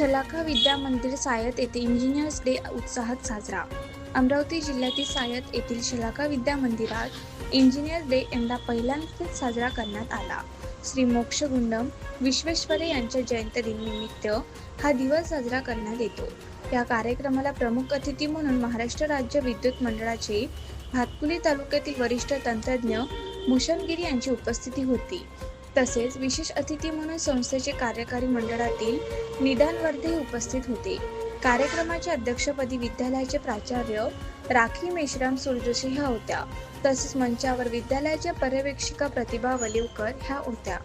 विद्या मंदिर सायत येथे engineers day उत्साहात साजरा. अमरावती जिल्ह्यातील सायत येथील शलाका विद्या मंदिरात इंजिनियर्स डे यंदा पहिल्यांदाच साजरा करण्यात आला. श्री मोक्षगुंडम विश्वेश्वरे यांच्या जयंतीनिमित्त हा दिवस साजरा करण्यात येतो. या कार्यक्रमाला प्रमुख अतिथी म्हणून महाराष्ट्र राज्य विद्युत मंडळाचे भातकुली तालुक्यातील वरिष्ठ तंत्रज्ञ मुशनगिरी यांची उपस्थिती होती. तसेच विशेष अतिथी म्हणून संस्थेचे कार्यकारी मंडळातील निदानवर्धे उपस्थित होते. कार्यक्रमाच्या अध्यक्षपदी विद्यालयाचे प्राचार्य राखी मेश्राम सुरजोशी ह्या होत्या. तसेच मंचावर विद्यालयाच्या पर्यवेक्षिका प्रतिभा वलिवकर ह्या होत्या.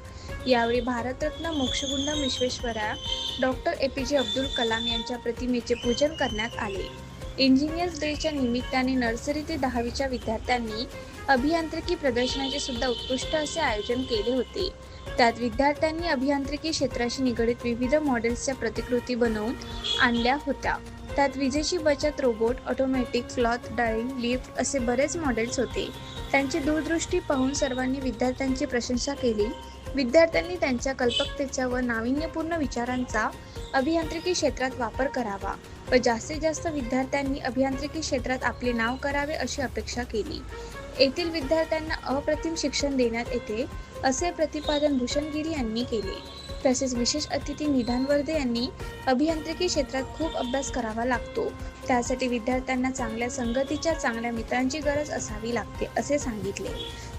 यावेळी Bharat Ratna Mokshagundam Visvesvaraya doctor A P J Abdul Kalam यांच्या प्रतिमेचे पूजन करण्यात आले. इंजिनियर्स डेच्या निमित्ताने नर्सरी ते दहावीच्या विद्यार्थ्यांनी अभियांत्रिकी प्रदर्शनाचे सुद्धा उत्कृष्ट असे आयोजन केले होते. त्यात विद्यार्थ्यांनी अभियांत्रिकी क्षेत्राशी निगडित विविध मॉडेल्सच्या प्रतिकृती बनवून आणल्या होत्या. त्यात विजेची बचत robot automatic cloth dyeing lift असे बरेच मॉडेल्स होते. त्यांची दूरदृष्टी पाहून सर्वांनी विद्यार्थ्यांची प्रशंसा केली. विद्यार्थ्यांनी त्यांच्या कल्पकतेच्या व नाविन्यपूर्ण विचारांचा अभियांत्रिकी क्षेत्रात वापर करावा व जास्तीत जास्त विद्यार्थ्यांनी अभियांत्रिकी क्षेत्रात आपले नाव करावे अशी अपेक्षा केली. येथील विद्यार्थ्यांना अप्रतिम शिक्षण देण्यात येते असे प्रतिपादन भूषणगिरी यांनी केले. तसेच विशेष अतिथी निधान वर्धे यांनी अभियांत्रिकी क्षेत्रात खूप अभ्यास करावा लागतो. त्यासाठी विद्यार्थ्यांना चांगल्या संगतीच्या चांगल्या मित्रांची गरज असावी लागते असे सांगितले.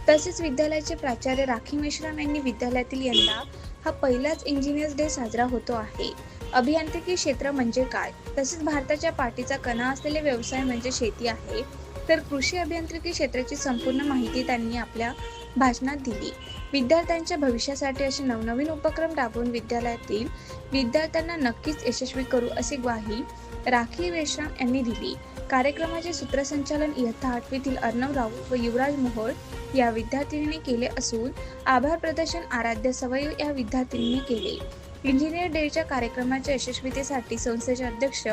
तसेच विद्यालयाचे प्राचार्य राखी मेश्राम यांनी विद्यालयातील यंदा हा पहिलाच इंजिनियर्स डे साजरा होतो आहे. अभियांत्रिकी क्षेत्र म्हणजे काय? तसेच भारताच्या पाठीचा कणा असलेले व्यवसाय म्हणजे शेती आहे. तर कृषी अभियांत्रिकी क्षेत्राची संपूर्ण माहिती त्यांनी आपल्या भाषणात दिली. विद्यार्थ्यांच्या भविष्यासाठी असे नवनवीन उपक्रम राबवून विद्यालयातील विद्यार्थ्यांना नक्कीच यशस्वी करू अशी ग्वाही राखी वेश्राम यांनी दिली. कार्यक्रमाचे सूत्रसंचालन इयत्ता आठवीतील अर्णव राऊत व युवराज मोहोळ या विद्यार्थिनीने केले असून आभार प्रदर्शन आराध्य सवयी या विद्यार्थिनीने केले. इंजिनियर डेच्या कार्यक्रमाच्या यशस्वीतेसाठी संस्थेचे अध्यक्ष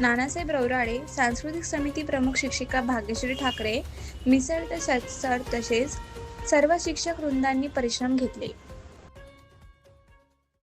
नानासाहेब रौराळे सांस्कृतिक समिती प्रमुख शिक्षिका भाग्यश्री ठाकरे मिसळ सर तसेच सर्व शिक्षक वृंदांनी परिश्रम घेतले.